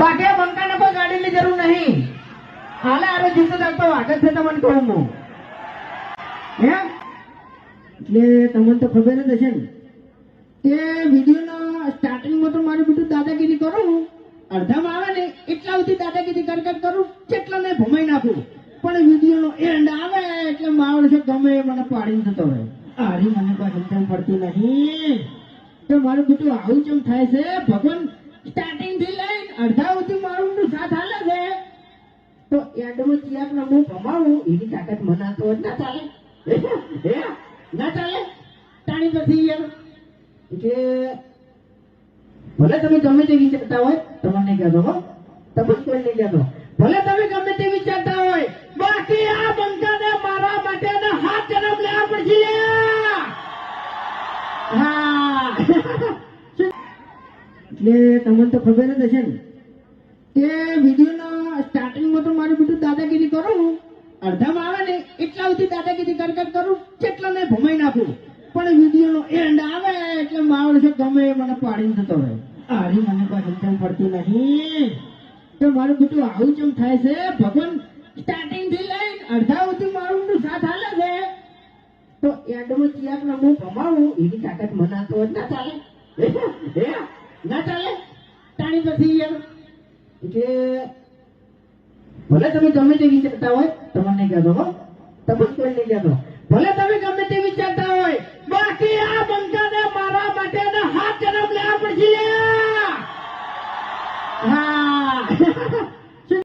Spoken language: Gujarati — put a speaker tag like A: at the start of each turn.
A: બાકી આ બંકાને કોઈ ગાડીની જરૂર નહીં. હાલે આરો જીતો જાગતો વાગત છે તમને કહું હું. હે? એટલે તમને તો ખબર જ હશે ને કે વિડીયોના સ્ટાર્ટિંગમાં તો મારું બધું દાદાગીરી કરું અડધામાં આવે ને એટલા સુધી દાદાગીરી કર કર કરું કેટલા ને ભમાઈ નાખું. પણ વિડીયોનો એન્ડ આવે એટલે માવડ છે ગમે એ મને પાડીને થતો હોય આરી મને કોઈ સમજણ પડતી નહીં. તો મારું બધું આવું કેમ થાય છે. ભગવાન અડધા સુધી મારું બધું સાથ હાલે છે. તો એન્ડમાં ચિયાક ને હું ભમાવું એની તાકાત મનાતો જ ના ચાલે? ના ચાલે. તાણી પછી એટલે ભલે તમે ગમે તે વિચારતા હોય, તમને કહેતો હો. તમે કોઈ નહીં કહેતો. એટલે તમને તો ખબર જ હશે ને. કે વિડીયોના સ્ટાર્ટિંગમાં તો મારું બધું દાદાગીરી કરું અડધામાં આવે ને એટલા સુધી દાદાગીરી કર કર કરું કેટલા ને ભમાઈ નાખું. પણ વિડીયોનો એન્ડ આવે એટલે માવડ છે ગમે મને પાડીને જતો રહે. આરી મને કોઈ સમજણ પડતી નહીં. તો મારું બધું આવું કેમ થાય છે ભગવાન સ્ટાર્ટિંગથી લઈને અડધા સુધી મારું બધું સાથ હાલે છે. તો એન્ડમાં ચિયાક ને હું ભમાવું એની તાકાત મને તો જ ના ચાલે? ના ચાલે? તાણી પછી યાર ભલે તમે ગમે તે વિચારતા હોય, તમને નહીં કહેતો હો. તમને કોઈ નહીં કહેતો. ભલે તમે ગમે તે વિચારતા હોય, બાકી આ બંકાને મારા માટે હાથ જન્મ લેવા પડશે હા.